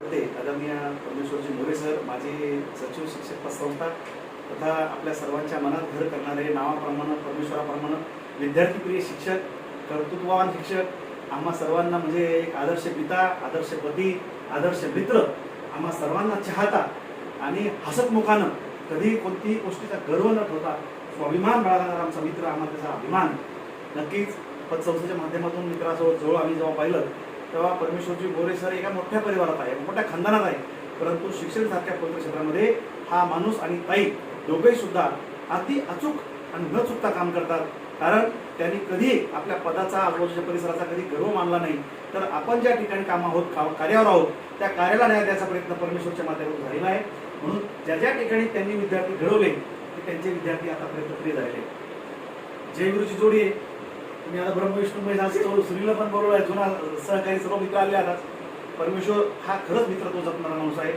ते आदरणीय परमेश्वरजी मोरे सर माझे सचिव शिक्षक संस्था तथा आपल्या सर्वांच्या मनात घर करणारे नावाप्रमाणे परमेश्वराप्रमाणे विद्यार्थीप्रिय शिक्षक कर्तृत्ववान शिक्षक आम्हा सर्वांना म्हणजे एक आदर्श पिता आदर्श पती आदर्श मित्र आम्हा सर्वांना चाहता आणि हसतमुखानं कधी कोणतीही गोष्टीचा गर्व न ठेवता स्वाभिमान बाळगणारा आमचा मित्र आम्हाला त्याचा अभिमान. नक्कीच पतसंस्थेच्या माध्यमातून मित्रासोबत जवळ आम्ही जेव्हा पाहिलं तेव्हा परमेश्वरजी गोरे सर एका मोठ्या परिवारात आहे मोठ्या खानदानात आहे. परंतु शिक्षण सारख्या पवित्र क्षेत्रामध्ये हा माणूस आणि ताई दोघेही सुद्धा अति अचूक आणि न चुकता काम करतात. कारण त्यांनी कधी आपल्या पदाचा आजूबाजूच्या परिसराचा कधी गर्व मानला नाही. तर आपण ज्या ठिकाणी काम आहोत का- कार्यावर आहोत त्या कार्याला न्याय द्यायचा प्रयत्न परमेश्वरच्या माध्यमातून झालेला आहे. म्हणून ज्या ज्या ठिकाणी त्यांनी विद्यार्थी घडवले ते त्यांचे विद्यार्थी आतापर्यंत फ्री झालेले जय गुरुची जोडी आहे. मी आता ब्रह्मविष्णू महिला सुनीला पण बरोबर आहे. जुना सहकारी सर्व मित्र आले आता. परमेश्वर हा खरंच मित्र तो जपणारा माणूस आहे.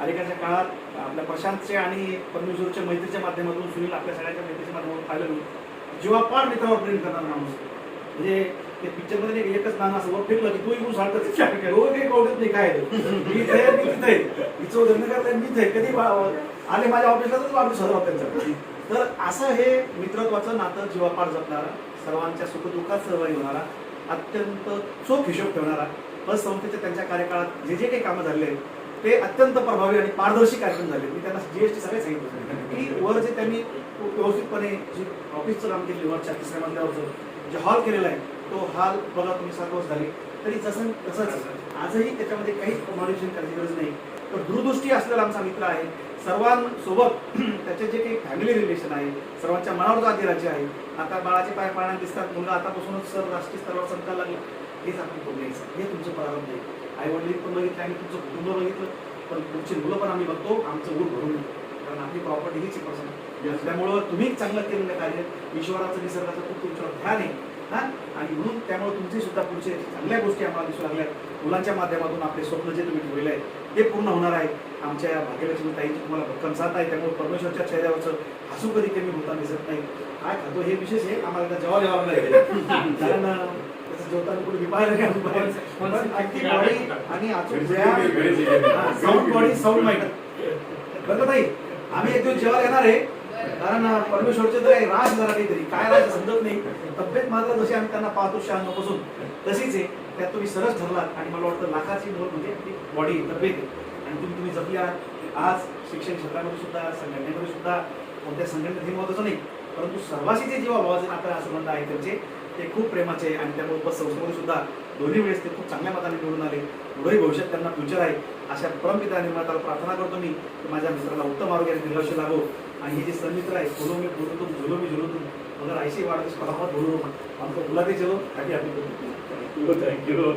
अलीकडच्या काळात आपल्या प्रशांतच्या आणि परमेश्वरच्या मैत्रीच्या माध्यमातून सुनील आपल्या सगळ्यांच्या मैत्रीच्या माध्यमातून पाहिलं जीवापाड मित्रावर प्रेम करणारा माणूस म्हणजे ते पिक्चरमध्ये एकच नाना असं फिरलं की तू इकडून सांगतात काय? काही कळत नाही काय आहे ते. मी आहे, मी तिथे तिचं हिचं करताय मी आहे. कधी आले माझ्या ऑफिसला तर वाढदिवस साजरा होता त्यांचा तर असं हे मित्रत्वाचं नातं जीवापाड जपणारा सर्वांच्या सुखदुःखात सहभागी होणारा अत्यंत चोख हिशोब ठेवणारा बस संस्थेच्या त्यांच्या कार्यकाळात जे जे काही कामं झाले आहेत, ते अत्यंत प्रभावी आणि पारदर्शी कार्यक्रम झाले. मी त्यांना जीएसटी सगळे सांगितलं. की वर जे त्यांनी व्यवस्थितपणे जे ऑफिसचं काम केले वरच्या तिसऱ्या मजल्यावरचं जे हॉल केलेला आहे तो हॉल बघा तुम्ही सात झाले. तरी जसं तसंच आजही त्याच्यामध्ये काहीच मॉडिफिकेशन करायची गरज नाही. तर दूरदृष्टी असलेला आमचा मित्र आहे. सर्वांसोबत त्याचे जे काही फॅमिली रिलेशन आहे सर्वांच्या मनावर जो अधिराज्य आहे आता बाळाचे पाय पाळण्यात दिसतात मुलगा आतापासूनच सर राष्ट्रीय स्तरावर संकायला लागले. हेच आपण घ्यायचं. हे तुमचं प्रारंभ आहे. आई वडील पण बघितलं आणि तुमचं कुटुंब बघितलं पण तुमची मुलं पण आम्ही बघतो आमचं ऊट भरून. कारण आपली प्रॉपर्टी हीच पर्सन असल्यामुळं तुम्ही चांगलं केलेलं कार्य. ईश्वराचं निसर्गाचं खूप तुमच्यावर ध्यान आहे. हा आणि म्हणून त्यामुळे तुमचे सुद्धा पुढचे चांगल्या गोष्टी आम्हाला दिसू लागल्या. मुलांच्या माध्यमातून आपले स्वप्न जे तुम्ही ठेवलेले आहे ते पूर्ण होणार आहे. आमच्या भाग्यलक्ष्मी ताईंची तुम्हाला भक्कम साथ आहे. त्यामुळे परमेश्वरच्या चेहऱ्यावरचं हसू कधी कमी होताना दिसत नाही. काय खातो हे विशेष आहे आम्हाला त्या जेव्हा जेव्हा नाही कारण जेवताना कुठे अगदी बॉडी आणि अचूक साऊंड बॉडी साऊंड माइंड. ताई? आम्ही एक दिवस जेवायला येणार आहे. कारण परमेश्वरचे तर काही राज जरा काहीतरी. काय राज समजत नाही. तब्येत मात्र जशी आम्ही त्यांना पाहतो शहाण्णवपासून तशीच आहे. त्यात तुम्ही सरस ठरलात आणि मला वाटतं लाखाची मोल म्हणजे आपली बॉडी तब्येत आहे. आणि तुम्ही तुम्ही जपली आहात. आज शिक्षण क्षेत्रामध्ये सुद्धा संघटनेमध्ये सुद्धा कोणत्या संघटनेत हे महत्वाचं नाही. परंतु सर्वांशी जे जेव्हा भावाचे नातं संबंध आहे त्यांचे ते खूप प्रेमाचे आणि त्यामुळे उपस्थ सुद्धा दोन्ही वेळेस ते खूप चांगल्या मताने निवडून आले. पुढेही भविष्यात त्यांना फ्युचर आहे. अशा परमपिता निर्माताला प्रार्थना करतो मी. की माझ्या मित्राला उत्तम आरोग्याने निर्लक्ष लागो आणि हे जे सन्मित्र आहे बोलो मी बोलतो तुम झुलो मी झुलो तुम मगर ऐशी वाढदिवस फटाफट बोलू आमचं गुलाबी चलो हॅपी हॅपी थँक्यू